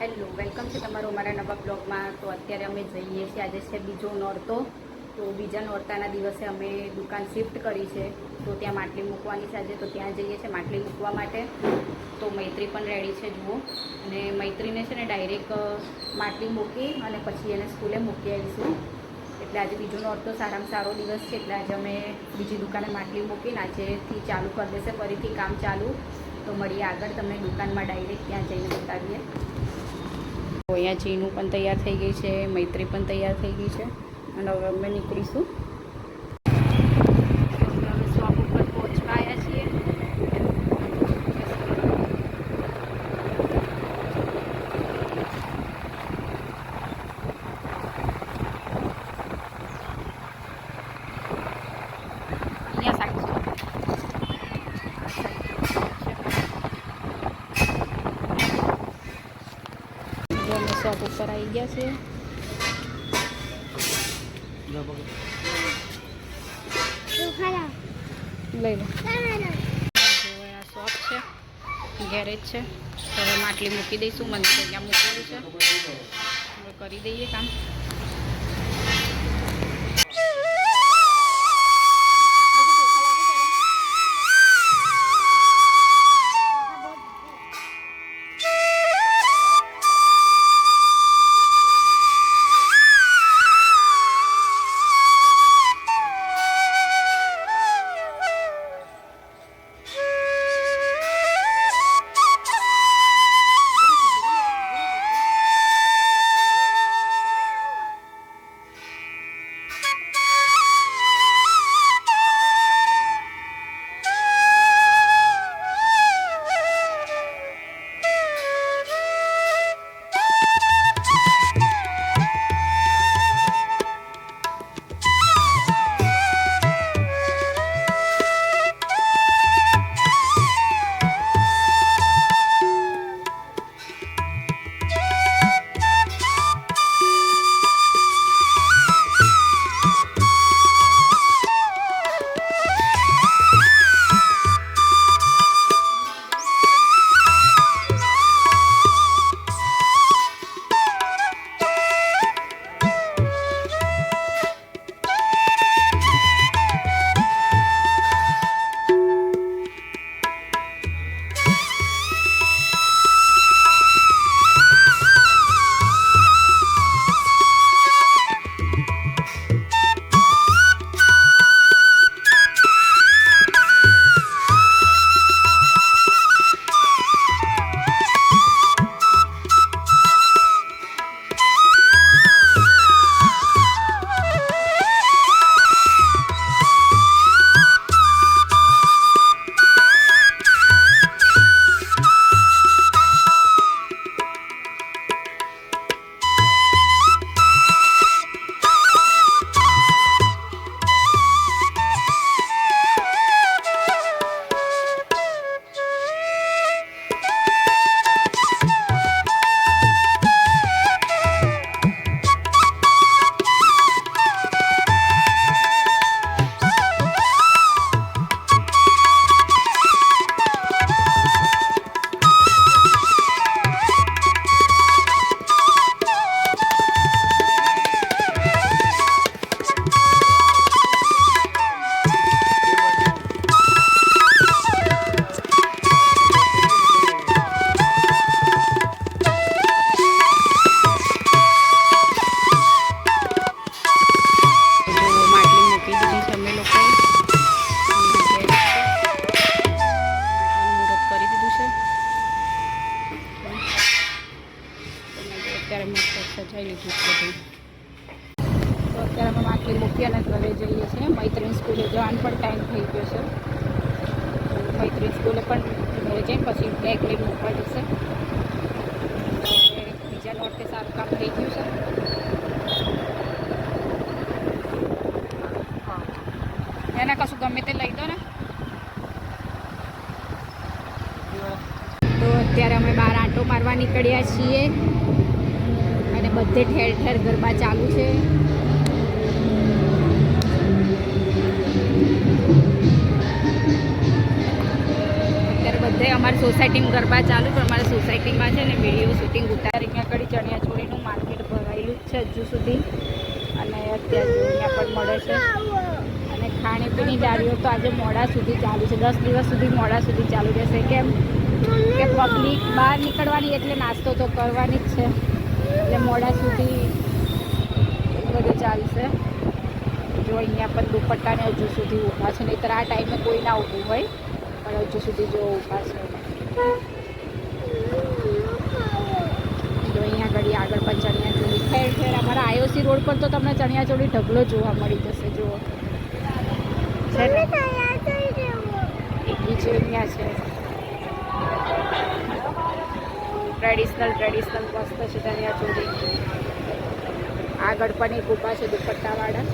Hello, welcome છે તમારો અમારા નવા બ્લોગમાં. તો અત્યારે અમે જઈએ છીએ. આજે છે બીજો નોરતો. તો બીજા નોરતાના દિવસે અમે દુકાન શિફ્ટ કરી છે. તો ત્યાં માટલી મૂકવાની છે આજે. તો ત્યાં જઈએ છીએ માટલી મૂકવા માટે. તો મૈત્રી પણ રેડી છે, જુઓ. અને મૈત્રીને છે ને ડાયરેક્ટ માટલી મૂકી અને પછી એને સ્કૂલે મૂકી આવીશું. એટલે આજે બીજો નોરતો, સારામાં સારો દિવસ છે. એટલે આજે અમે બીજી દુકાને માટલી મૂકીને આજેથી ચાલુ કરી દેશે. ફરીથી કામ ચાલુ. તો મળીએ આગળ. તમને દુકાનમાં ડાયરેક્ટ ત્યાં જઈને બતાવીએ. અહીંયા ચીનું પણ તૈયાર થઈ ગઈ છે, મૈત્રી પણ તૈયાર થઈ ગઈ છે. અને હવે અમે નીકળીશું તો અમે શોપ ઉપર પહોંચવા આવ્યા છીએ અહીંયા સાઈડ જો અમે શોપ ઉપર આવી ગયા છીએ લઈ લો શોપ છે ગેરેજ છે હવે માટલી મૂકી દઈશું મને અહીંયા મૂકેલું છે કરી દઈએ કામ જવાનો પણ ટાઈમ થઈ ગયો છે. મૈત્રી સ્કૂલે પણ ઘરે જઈને પછી બેગ લઈ મૂકવા જશે. બીજા નોટે સારું કામ થઈ ગયું છે. એના કશું ગમે તે લઈ દો ને. તો અત્યારે અમે બહાર આંટો મારવા નીકળ્યા છીએ. અને બધે ઠેર ઠેર ગરબા ચાલુ છે. અત્યારે અમારે સોસાયટીમાં ગરબા ચાલુ, પણ અમારી સોસાયટીમાં છે ને વીડિયો શૂટિંગ ઉતારી ત્યાં કડી ચણિયા ચોળીનું માર્કેટ ભરાયેલું જ છે હજુ સુધી. અને અત્યારે પણ મળે છે. અને ખાણીપીણી ડાળીઓ તો આજે મોડા સુધી ચાલુ છે. દસ દિવસ સુધી મોડા સુધી ચાલુ રહેશે. કેમ? કે પબ્લિક બહાર નીકળવાની એટલે નાસ્તો તો કરવાની જ છે. એટલે મોડા સુધી બધું ચાલશે. જો અહીંયા પણ દુપટ્ટાને હજુ સુધી ઊભા છે. નહીંતર આ ટાઈમે કોઈ ના ઊભું હોય. પણ હજુ સુધી જો ઉપાસ જો અહીંયા ઘડી આગળ પણ ચણિયાચોળી. ઠેર ઠેર અમારા આઈઓસી રોડ પર તો તમને ચણિયાચોળી ઢગલો જોવા મળી જશે, જુઓ. છે ને? અહીંયા છે. ટ્રેડિશનલ ટ્રેડિશનલ મસ્ત છે ચણિયાચોળી. આગળ પણ એક ઊભા છે દુપટ્ટાવાળા.